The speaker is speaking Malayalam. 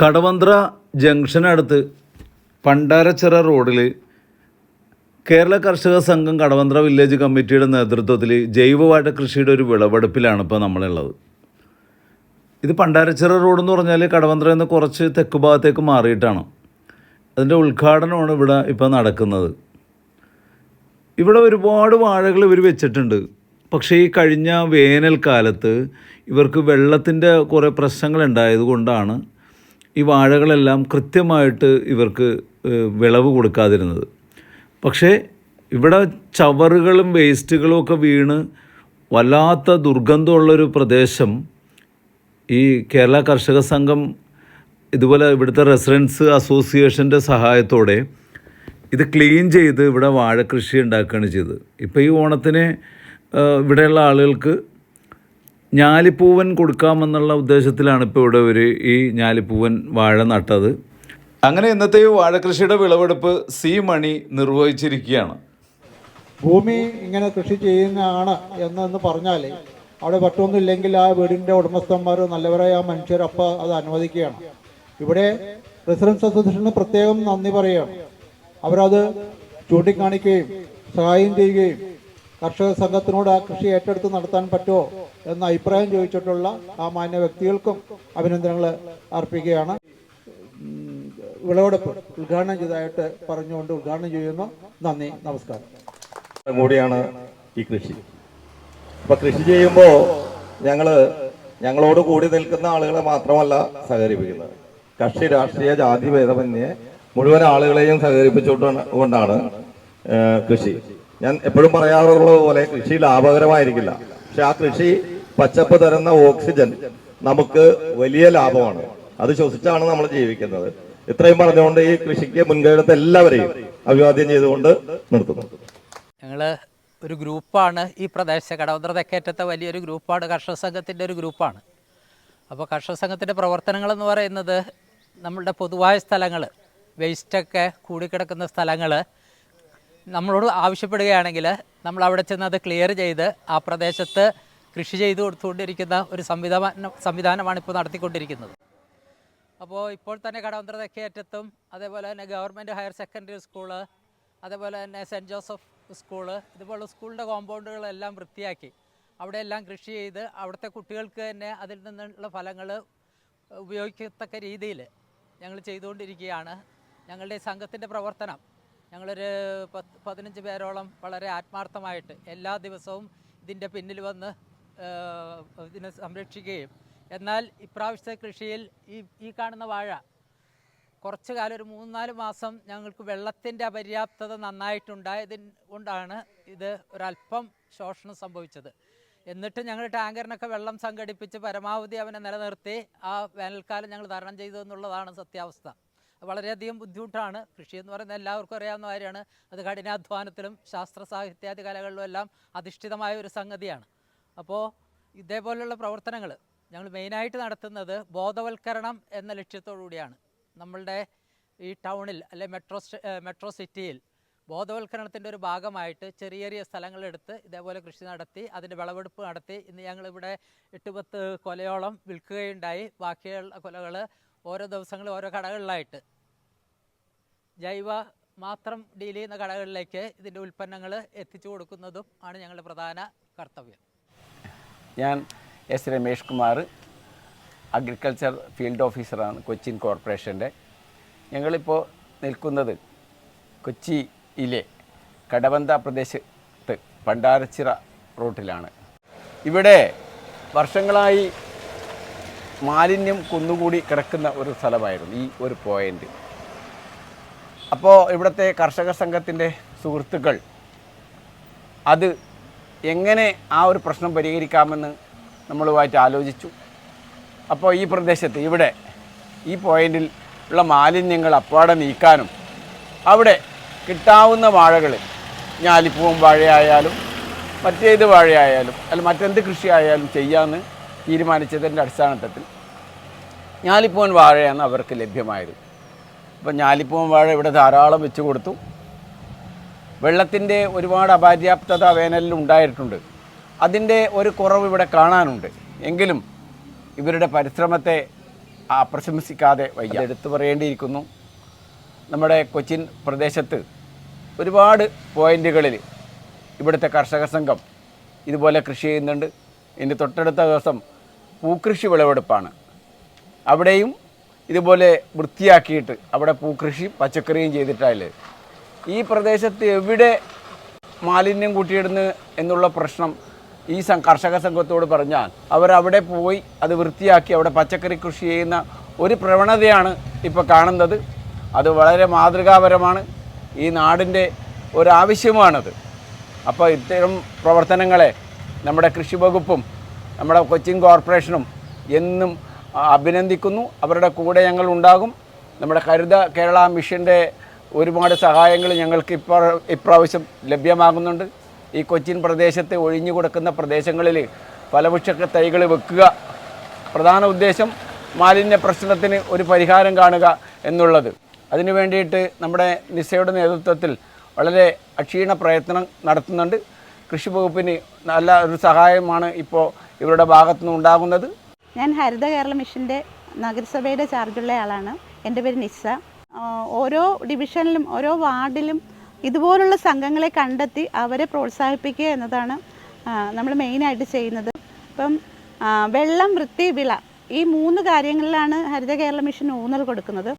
കടവന്ത്ര ജംഗ്ഷനടുത്ത് പണ്ടാരച്ചിറ റോഡിൽ കേരള കർഷക സംഘം കടവന്ത്ര വില്ലേജ് കമ്മിറ്റിയുടെ നേതൃത്വത്തിൽ ജൈവവാഴ കൃഷിയുടെ ഒരു വിളവെടുപ്പിലാണ് ഇപ്പോൾ നമ്മളുള്ളത്. ഇത് പണ്ടാരച്ചിറ റോഡ് എന്ന് പറഞ്ഞാൽ കടവന്ത്ര നിന്ന് കുറച്ച് തെക്ക് ഭാഗത്തേക്ക് മാറിയിട്ടാണ്. അതിന്റെ ഉദ്ഘാടനമാണ് ഇവിടെ ഇപ്പോൾ നടക്കുന്നത്. ഇവിടെ ഒരുപാട് വാഴകൾ ഇവർ വെച്ചിട്ടുണ്ട്. പക്ഷേ ഈ കഴിഞ്ഞ വേനൽക്കാലത്ത് ഇവർക്ക് വെള്ളത്തിന്റെ കുറേ പ്രശ്നങ്ങൾ ഉണ്ടായതുകൊണ്ടാണ് ഈ വാഴകളെല്ലാം കൃത്യമായിട്ട് ഇവർക്ക് വിളവ് കൊടുക്കാതിരുന്നത്. പക്ഷേ ഇവിടെ ചവറുകളും വേസ്റ്റുകളും ഒക്കെ വീണ് വല്ലാത്ത ദുർഗന്ധമുള്ളൊരു പ്രദേശം ഈ കേരള കർഷക സംഘം ഇതുപോലെ ഇവിടുത്തെ റെസിഡൻസ് അസോസിയേഷന്റെ സഹായത്തോടെ ഇത് ക്ലീൻ ചെയ്ത് ഇവിടെ വാഴ കൃഷി ഉണ്ടാക്കുകയാണ് ചെയ്തത്. ഇപ്പോൾ ഈ ഓണത്തിന് ഇവിടെയുള്ള ആളുകൾക്ക് ഞാലിപ്പൂവൻ കൊടുക്കാമെന്നുള്ള ഉദ്ദേശത്തിലാണ് ഇപ്പോൾ ഇവിടെ ഒരു ഈ ഞാലിപ്പൂവൻ വാഴ നട്ടത്. അങ്ങനെ ഇന്നത്തെ വാഴകൃഷിയുടെ വിളവെടുപ്പ് സി മണി നിർവഹിച്ചിരിക്കുകയാണ്. ഭൂമി ഇങ്ങനെ കൃഷി ചെയ്യുന്നതാണ് എന്നെന്ന് പറഞ്ഞാൽ അവിടെ പറ്റൊന്നുമില്ലെങ്കിൽ ആ വീടിന്റെ ഉടമസ്ഥന്മാർ നല്ലവരായ ആ മനുഷ്യരപ്പ അത് അനുവദിക്കുകയാണ്. ഇവിടെ റെസിഡൻസ് അസോസിയേഷന് പ്രത്യേകം നന്ദി പറയുകയാണ്. അവരത് ചൂണ്ടിക്കാണിക്കുകയും സഹായം ചെയ്യുകയും കർഷക സംഘത്തിനോട് ആ കൃഷി ഏറ്റെടുത്ത് നടത്താൻ പറ്റുമോ എന്ന അഭിപ്രായം ചോദിച്ചിട്ടുള്ള ആ മാന്യ വ്യക്തികൾക്കും അഭിനന്ദനങ്ങൾ അർപ്പിക്കുകയാണ്. വിളവെടുപ്പ് ഉദ്ഘാടനം ചെയ്തതായിട്ട് പറഞ്ഞുകൊണ്ട് ഉദ്ഘാടനം ചെയ്യുന്നു. നന്ദി നമസ്കാരം. കൂടിയാണ് ഈ കൃഷി. അപ്പൊ കൃഷി ചെയ്യുമ്പോൾ ഞങ്ങൾ ഞങ്ങളോട് കൂടി നിൽക്കുന്ന ആളുകളെ മാത്രമല്ല സഹകരിപ്പിക്കുന്നത്. കക്ഷി രാഷ്ട്രീയ ജാതി ഭേദമന്യേ മുഴുവൻ ആളുകളെയും സഹകരിപ്പിച്ചുകൊണ്ടാണ് കൃഷി. ഞാൻ എപ്പോഴും പറയാറുള്ളത് പോലെ കൃഷി ലാഭകരമായിരിക്കില്ല. പക്ഷെ ആ കൃഷി പച്ചപ്പ് തരുന്ന ഓക്സിജൻ നമുക്ക് വലിയ ലാഭമാണ്. അത് ശ്വസിച്ചാണ് നമ്മൾ ജീവിക്കുന്നത്. ഇത്രയും പറഞ്ഞുകൊണ്ട് ഈ കൃഷിക്ക് മുൻകൈയെടുത്ത എല്ലാവരെയും അഭിവാദ്യം ചെയ്തുകൊണ്ട് നിർത്തുന്നു. ഞങ്ങൾ ഒരു ഗ്രൂപ്പാണ്. ഈ പ്രദേശത്തെ കടവന്ത്ര തെക്കേറ്റത്തെ വലിയൊരു ഗ്രൂപ്പാണ്. കർഷക സംഘത്തിന്റെ ഒരു ഗ്രൂപ്പാണ്. അപ്പോൾ കർഷക സംഘത്തിന്റെ പ്രവർത്തനങ്ങളെന്ന് പറയുന്നത് നമ്മളുടെ പൊതുവായ സ്ഥലങ്ങൾ വേസ്റ്റൊക്കെ കൂടിക്കിടക്കുന്ന സ്ഥലങ്ങൾ നമ്മളോട് ആവശ്യപ്പെടുകയാണെങ്കിൽ നമ്മൾ അവിടെ ചെന്ന് അത് ക്ലിയർ ചെയ്ത് ആ പ്രദേശത്ത് കൃഷി ചെയ്തു കൊടുത്തുകൊണ്ടിരിക്കുന്ന ഒരു സംവിധാന സംവിധാനമാണ് ഇപ്പോൾ നടത്തിക്കൊണ്ടിരിക്കുന്നത്. അപ്പോൾ ഇപ്പോൾ തന്നെ കടവന്ത്ര തെക്കേയറ്റത്തും അതേപോലെ തന്നെ ഗവൺമെന്റ് ഹയർ സെക്കൻഡറി സ്കൂൾ അതേപോലെ തന്നെ സെന്റ് ജോസഫ് സ്കൂൾ ഇതുപോലുള്ള സ്കൂളിന്റെ കോമ്പൗണ്ടുകളെല്ലാം വൃത്തിയാക്കി അവിടെയെല്ലാം കൃഷി ചെയ്ത് അവിടുത്തെ കുട്ടികൾക്ക് തന്നെ അതിൽ നിന്നുള്ള ഫലങ്ങൾ ഉപയോഗിക്കത്തക്ക രീതിയിൽ ഞങ്ങൾ ചെയ്തുകൊണ്ടിരിക്കുകയാണ്. ഞങ്ങളുടെ സംഘത്തിന്റെ പ്രവർത്തനം ഞങ്ങളൊരു പത്ത് പതിനഞ്ച് പേരോളം വളരെ ആത്മാർത്ഥമായിട്ട് എല്ലാ ദിവസവും ഇതിന്റെ പിന്നിൽ വന്ന് ഇതിനെ സംരക്ഷിക്കുകയും. എന്നാൽ ഇപ്രാവശ്യത്തെ കൃഷിയിൽ ഈ ഈ കാണുന്ന വാഴ കുറച്ച് കാലം ഒരു മൂന്ന് നാല് മാസം ഞങ്ങൾക്ക് വെള്ളത്തിന്റെ അപര്യാപ്തത നന്നായിട്ടുണ്ടായതിൻ കൊണ്ടാണ് ഇത് ഒരല്പം ശോഷണം സംഭവിച്ചത്. എന്നിട്ട് ഞങ്ങൾ ടാങ്കറിനൊക്കെ വെള്ളം സംഘടിപ്പിച്ച് പരമാവധി അവനെ നിലനിർത്തി ആ വേനൽക്കാലം ഞങ്ങൾ തരണം ചെയ്തു എന്നുള്ളതാണ് സത്യാവസ്ഥ. വളരെയധികം ബുദ്ധിമുട്ടാണ്. കൃഷി എന്ന് പറയുന്നത് എല്ലാവർക്കും അറിയാവുന്ന കാര്യമാണ്. അത് കഠിനാധ്വാനത്തിലും ശാസ്ത്ര സാഹിത്യാദി കലകളിലും എല്ലാം അധിഷ്ഠിതമായ ഒരു സംഗതിയാണ്. അപ്പോൾ ഇതേപോലെയുള്ള പ്രവർത്തനങ്ങൾ ഞങ്ങൾ മെയിനായിട്ട് നടത്തുന്നത് ബോധവൽക്കരണം എന്ന ലക്ഷ്യത്തോടു കൂടിയാണ് നമ്മളുടെ ഈ ടൗണിൽ അല്ലെ മെട്രോ മെട്രോ സിറ്റിയിൽ ബോധവൽക്കരണത്തിന്റെ ഒരു ഭാഗമായിട്ട് ചെറിയ ചെറിയ സ്ഥലങ്ങളെടുത്ത് ഇതേപോലെ കൃഷി നടത്തി അതിന്റെ വിളവെടുപ്പ് നടത്തി. ഇന്ന് ഞങ്ങളിവിടെ എട്ട് പത്ത് കൊലയോളം വിൽക്കുകയുണ്ടായി. ബാക്കിയുള്ള കൊലകൾ ഓരോ ദിവസങ്ങളിൽ ഓരോ കടകളിലായിട്ട്. ജൈവ മാത്രം ഡീൽ ചെയ്യുന്ന കടകളിലേക്ക് ഇതിന്റെ ഉൽപ്പന്നങ്ങൾ എത്തിച്ചു കൊടുക്കുന്നതും ആണ് ഞങ്ങളുടെ പ്രധാന കർത്തവ്യം. ഞാൻ S Ramesh Kumar agriculture field ഓഫീസറാണ് കൊച്ചിൻ കോർപ്പറേഷന്റെ. ഞങ്ങളിപ്പോൾ നിൽക്കുന്നത് കൊച്ചിയിലെ കടവന്ത പ്രദേശത്ത് പണ്ടാരച്ചിറ റൂട്ടിലാണ്. ഇവിടെ വർഷങ്ങളായി മാലിന്യം കുന്നുകൂടി കിടക്കുന്ന ഒരു സ്ഥലമായിരുന്നു ഈ ഒരു പോയിന്റ് അപ്പോൾ ഇവിടുത്തെ കർഷക സംഘത്തിന്റെ സുഹൃത്തുക്കൾ അത് എങ്ങനെ ആ ഒരു പ്രശ്നം പരിഹരിക്കാമെന്ന് നമ്മളുമായിട്ട് ആലോചിച്ചു. അപ്പോൾ ഈ പ്രദേശത്ത് ഇവിടെ ഈ പോയിന്റിൽ ഉള്ള മാലിന്യങ്ങൾ അപ്പാടെ നീക്കാനും അവിടെ കിട്ടാവുന്ന വാഴകൾ ഞാലിപ്പൂവും വാഴയായാലും മറ്റേത് വാഴയായാലും അല്ല മറ്റെന്ത് കൃഷിയായാലും ചെയ്യാമെന്ന് തീരുമാനിച്ചതിന്റെ അടിസ്ഥാനത്തിൽ ഞാലിപ്പൂവൻ വാഴയാണ് അവർക്ക് ലഭ്യമായത്. അപ്പോൾ ഞാലിപ്പൂവൻ വാഴ ഇവിടെ ധാരാളം വെച്ചു കൊടുത്തു. വെള്ളത്തിന്റെ ഒരുപാട് അപര്യാപ്തത വേനലിൽ ഉണ്ടായിട്ടുണ്ട്. അതിന്റെ ഒരു കുറവ് ഇവിടെ കാണാനുണ്ട്. എങ്കിലും ഇവരുടെ പരിശ്രമത്തെ പ്രശംസിക്കാതെ വയ്യ. എടുത്തു പറയേണ്ടിയിരിക്കുന്നു. നമ്മുടെ കൊച്ചിൻ പ്രദേശത്ത് ഒരുപാട് പോയിന്റുകളിൽ ഇവിടുത്തെ കർഷക സംഘം ഇതുപോലെ കൃഷി ചെയ്യുന്നുണ്ട്. ഇതിന്റെ തൊട്ടടുത്ത ദിവസം പൂക്കൃഷി വിളവെടുപ്പാണ്. അവിടെയും ഇതുപോലെ വൃത്തിയാക്കിയിട്ട് അവിടെ പൂക്കൃഷി പച്ചക്കറിയും ചെയ്തിട്ടാണ് ഈ പ്രദേശത്ത് എവിടെ മാലിന്യം കൂട്ടിയിടുന്നു എന്നുള്ള പ്രശ്നം ഈ കർഷക സംഘത്തോട് പറഞ്ഞാൽ അവരവിടെ പോയി അത് വൃത്തിയാക്കി അവിടെ പച്ചക്കറി കൃഷി ചെയ്യുന്ന ഒരു പ്രവണതയാണ് ഇപ്പോൾ കാണുന്നത്. അത് വളരെ മാതൃകാപരമാണ്. ഈ നാടിന്റെ ഒരാവശ്യമാണത്. അപ്പോൾ ഇത്തരം പ്രവർത്തനങ്ങളെ നമ്മുടെ കൃഷി വകുപ്പും നമ്മുടെ കൊച്ചിൻ കോർപ്പറേഷനും എന്നും അഭിനന്ദിക്കുന്നു. അവരുടെ കൂടെ ഞങ്ങൾ ഉണ്ടാകും. നമ്മുടെ കരുത കേരള മിഷന്റെ ഒരുപാട് സഹായങ്ങൾ ഞങ്ങൾക്ക് ഇപ്പോൾ ഇപ്രാവശ്യം ലഭ്യമാകുന്നുണ്ട്. ഈ കൊച്ചിൻ പ്രദേശത്തെ ഒഴിഞ്ഞു കൊടുക്കുന്ന പ്രദേശങ്ങളിൽ ഫലവൃക്ഷ തൈകൾ വെക്കുക. പ്രധാന ഉദ്ദേശം മാലിന്യ പ്രശ്നത്തിന് ഒരു പരിഹാരം കാണുക എന്നുള്ളത്. അതിനു വേണ്ടിയിട്ട് നമ്മുടെ നിസയുടെ നേതൃത്വത്തിൽ വളരെ അക്ഷീണ പ്രയത്നം നടത്തുന്നുണ്ട്. കൃഷി വകുപ്പിന് നല്ല ഒരു സഹായമാണ് ഇപ്പോൾ ഇവരുടെ ഭാഗത്തു നിന്ന് ഉണ്ടാകുന്നത്? ഞാൻ ഹരിത കേരള മിഷന്റെ നഗരസഭയുടെ ചാർജുള്ള ആളാണ്. എന്റെ പേര് നിസ്സ. ഓരോ ഡിവിഷനിലും ഓരോ വാർഡിലും ഇതുപോലുള്ള സംഘങ്ങളെ കണ്ടെത്തി അവരെ പ്രോത്സാഹിപ്പിക്കുക എന്നതാണ് നമ്മൾ മെയിനായിട്ട് ചെയ്യുന്നത്. ഇപ്പം വെള്ളം വൃത്തി വിള ഈ മൂന്ന് കാര്യങ്ങളിലാണ് ഹരിത കേരള മിഷൻ ഊന്നൽ കൊടുക്കുന്നത്.